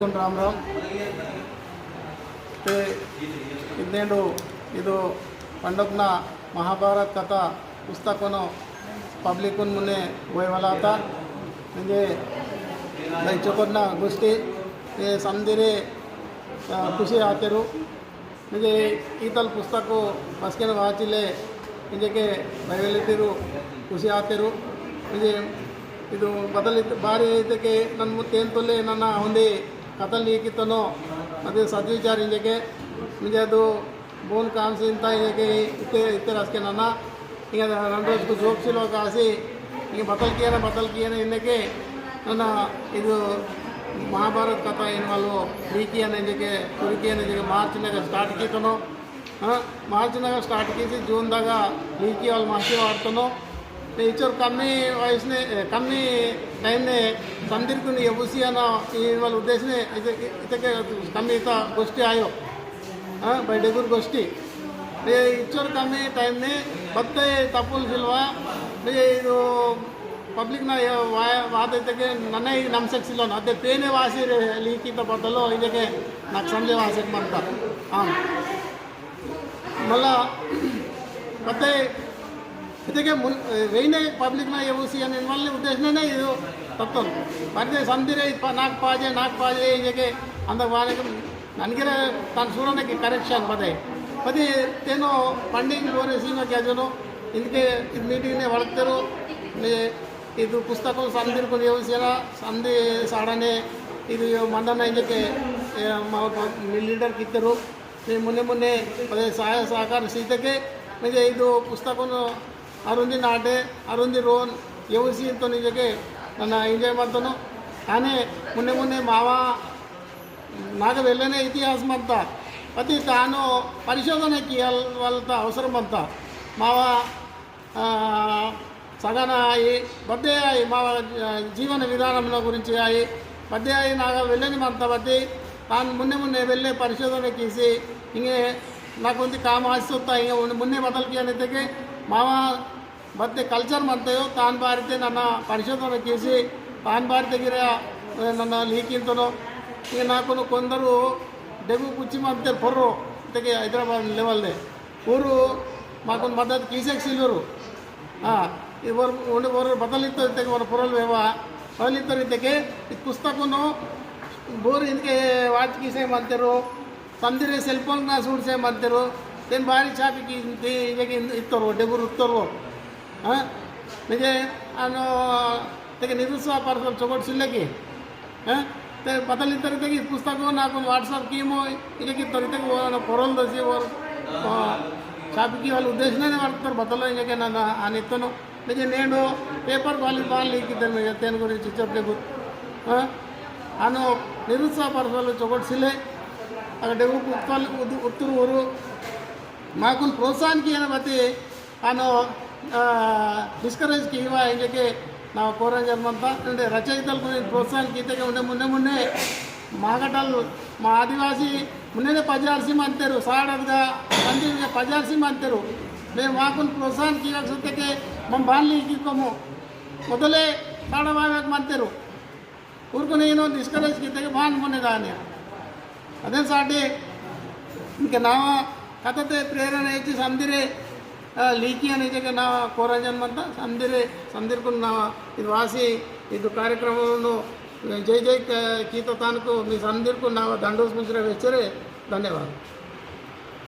ರಾಮ್ ರಾಮ್. ಇನ್ನೇನು, ಇದು ಪಂಡಕ್ನ ಮಹಾಭಾರತ ಕಥಾ ಪುಸ್ತಕನು ಪಬ್ಲಿಕ್ಕನ ಮುನ್ನೆ ಒಯ್ಯಲಾತ ನಿಮಗೆ ದಯಚೋಕೊದ್ನ ಗೋಷ್ಠಿ ಸಂದಿರೆ ಖುಷಿ ಆತರು ನಿಮಗೆ ಈತಲ್ ಪುಸ್ತಕ ಬಸ್ಕಿನ ವಾಚಿಲೆ ನಿಮಗೆ ಬೈವೆಲಿಟ್ಟಿರು ಖುಷಿ ಆತರು ನಿಮಗೆ ಇದು ಬದಲಿತ್ತು ಬಾರಿ ಇದಕ್ಕೆ ನನ್ನ ಮುತ್ತೇನು ತೊಲೆ ನನ್ನ ಒಂದೇ ಕಥ ये कितनो ಅದು ಸದ್ವಿಚಾರ ಇಲ್ಲಿಗೆ ಮುಂಜೆ ಅದು ಬೋನ್ ಕಾಮ್ಸಿ ಇಂಥ ಇಲ್ಲಿಗೆ ಇತ್ತೆ ಇತ್ತೆ ರಾಸ್ಕೆ ನನ್ನ. ಈಗ ನನ್ನ ಜೋಪ್ಸಿಲೋ ಕಾಸಿ, ಈಗ ಬತಲ್ಕಿಯನ ಬತಲ್ಕಿಯನ ಇನ್ನಕ್ಕೆ ನನ್ನ ಇದು ಮಹಾಭಾರತ ಕಥ ಏನು ಮಾಲು ಬೀಕಿಯನ ಇಲ್ಲಿಗೆ ತುರುಕಿಯನ ಇಲ್ಲಿಗೆ ಮಾರ್ಚ್ನಾಗ ಸ್ಟಾರ್ಟ್ ಕೀತನು, ಹಾಂ? ಮಾರ್ಚ್ನಾಗ ಸ್ಟಾರ್ಟ್ ಕೀಸಿ ಜೂನ್ದಾಗ ಬೀಕಿ ಅಲ್ಲಿ ಮಾಸಿ ಆಡ್ತನು ನೇಚರ್ ಕಮ್ಮಿ ವಯಸ್ಸನೇ ಕಮ್ಮಿ ಟೈಮ್ನೇ ಸಂದಿರ್ಕೊಂಡು ಎಬುಸಿ ಅನ್ನೋ ಈ వాళ్ళ ಉದ್ದೇಶನೇ ಇದಕ್ಕೆ ಇದಕ್ಕೆ ಕಮ್ಮಿ ಇತ್ತ ಗೋಷ್ಠಿ ಆಯೋ ಹಾಂ ಬೈ ಡೆಗುರ್ ಗೋಷ್ಠಿ ಇಚ್ಚೋರು ಕಮ್ಮಿ ಟೈಮ್ನೇ ಮತ್ತೆ ತಪ್ಪುಲ್ ಸಿಲ್ವಾ ಇದು ಪಬ್ಲಿಕ್ನ ವಾದ ಇದಕ್ಕೆ ನನ್ನ ಈಗ ನಮ್ಮ ಸೆಕ್ಸಿಲ್ಲ ಅದೇ ಪೇನೆ ವಾಸಿ ಲೀಕಿಂತ ಬದಲು ಇದಕ್ಕೆ నాకు ಸಂಜೆ ವಾಸಿಗೆ ಬಂತ ಹಾಂ మళ్ళా ಮತ್ತೆ ಇದಕ್ಕೆ ಮುನ್ ವೆಯ್ನೇ ಪಬ್ಲಿಕ್ನ ಎಸಿ ಅನ್ನ ಮನೆ ಉದ್ದೇಶನೇ ಇದು ತಪ್ಪು ಪಡೆದೇ ಸಂದಿರೇ ನಾಲ್ಕು ಪಾಜೆ ನಾಲ್ಕು ಪಾಜೆ ಇದಕ್ಕೆ ಅಂದ ವಾರಕ್ಕೆ ನನಗಿರ ತಾನು ಸೂರನಕ್ಕೆ ಕರೆಕ್ಷನ್ ಪದೇ ಪದೇ ತೇನೋ ಫಂಡಿಂಗ್ ಲೋನ್ ಕ್ಯಾಜನು ಇದಕ್ಕೆ ಇದು ಮೀಟಿಂಗ್ನೇ ಒಳಗ್ತಾರು ಇದು ಪುಸ್ತಕ ಸಂದಿರ್ಕೊಂಡು ಯೋಚಿಸಿರ ಸಂಧಿ ಸಾಡನೆ ಇದು ಮಂಡನ ಇದಕ್ಕೆ ಲೀಡರ್ಗೆ ಇದ್ದರು ಮೊನ್ನೆ ಮೊನ್ನೆ ಪದೇ ಸಹಾಯ ಸಹಕಾರ ಸೀತೆಗೆ ಇದು ಪುಸ್ತಕವನ್ನು ಅರುಂದಿ నాటే ಅರುಂದಿ రోన్ ಎವಸಿ నిజకి నన్ను ఎంజాయ్ పడతాను. కానీ ಮೊನ್ನೆ ಮೊನ್ನೆ మావ నాకు వెళ్ళిన ఇతిహాసం అంతా. ప్రతి తాను పరిశోధనకి వాళ్ళతో అవసరం అంతా. మావ సగన అయి బద్దే అయి మా జీవన విధానంలో గురించి అయి బద్దే అయి నాకు వెళ్ళని మంత బట్టి తాను మున్నే మున్నే వెళ్ళే పరిశోధన తీసి ఇంకే నాకు కొంత కామాసిస్తా ఇంకా మున్నే బదలికి అనేది మావా ಮತ್ತೆ ಕಲ್ಚರ್ ಮಾಡ್ತೇವೆ ತಾನು ಬಾರಿತೆ ನನ್ನ ಪರಿಷತ್ವನ್ನು ಕೇಸಿ ತಾನು ಬಾರಿ ತೆಗಿರ ನನ್ನ ಲೀಕಿಂತನೋ ಈಗ ನಾಲ್ಕು ಕೊಂದರು ಡೆಗು ಕುಚ್ಚಿ ಮಾಡ್ತಾರೆ ಪೊರ್ರು ತೆಗೆ ಹೈದರಾಬಾದ್ ಲೆವೆಲ್ದೆ ಊರು ಮಾಕೊಂದು ಮದ್ದದು ಕೀಸಕ್ಕೆ ಸಿಲ್ಲೂರು ಹಾಂ ಇವರು ಉಂಡು ಅವರು ಬದಲಿತ್ತು ತೆಗೆ ಅವರು ಪೊರಲ್ವೇವ ಬದಲಿತ್ತು ರೀತಿಗೆ ಇದು ಪುಸ್ತಕನು ಬೋರ್ ಇದಕ್ಕೆ ವಾಚ್ ಕೀಸೆ ಮಾಡ್ತಿರು ತಂದಿರಿ ಸೆಲ್ಫೋನ್ ಗ್ಲಾಸ್ ಉಡ್ಸೆ ಮಾಡ್ತಿರು ಏನು ಭಾರಿ ಚಾಪಿಗೆ ಇದಕ್ಕೆ ಇತ್ತರು ಡೆಗುರು ಇತ್ತರು म्हणजे ते निरुत्साह परत चोगट शिल्ले की हां ते बदलली तरी ते पुस्तकं नाकून वाट्सअप कीमो इथे की तरी ते पोरल तशी वर షాప్కి వాళ్ళు ఉద్దేశంగానే వాళ్ళతో బతలో ఇంకా నన్ను ఆ నెత్తను లేక నేను పేపర్ వాళ్ళు వాళ్ళు ఇద్దరు దేని గురించి చెప్పలేదు అను నిరుత్సాహపరచలు చొగొట్సిలే అక్కడ ఉత్పల్ ఉత్తూరు మాకు ప్రోత్సాహానికి ఏమో బట్టి అను ಡಿಸ್ಕರೇಜ್ಗೆ ಇವ ಹಿಂಗೆ ನಾವು ಕೋರಂಜರ್ಮ ಅಂತ అంటే రచయితలకు నేను ప్రోత్సాహానికి ఈతగా ఉండే ముందే ముందే మాగటలు మా ఆదివాసి ముందే పజార్సి అంటారు సాడదుగా మంచిగా పజార్సి అంటారు మేము మాకు ప్రోత్సాహానికి ఇవ్వకపోతే మా బాణలు ఇక్కికోము ಮೊದಲೇ ಸಾಡಬೇಕು ಅಂತಾರೆ ಊರ್ಕು ನೀನು ಡಿಸ್ಕರೇಜ್ ಕಿತ್ತಾಗ ಬಾಂಡ್ ಮೊನ್ನೆದಾನೆ ಅದೇ ಸಾಟಿ ఇంకా నా కథతే ప్రేరణ ఇచ్చి సందిరే లీకి అనే చెప్పి నా కోరాజన్ అంట సందిరి సందిరికున్న ఇది వాసి ఇది కార్యక్రమంలో జై జై కీత తానుకు మీ సందిరికున్న దండోసరే ధన్యవాదాలు.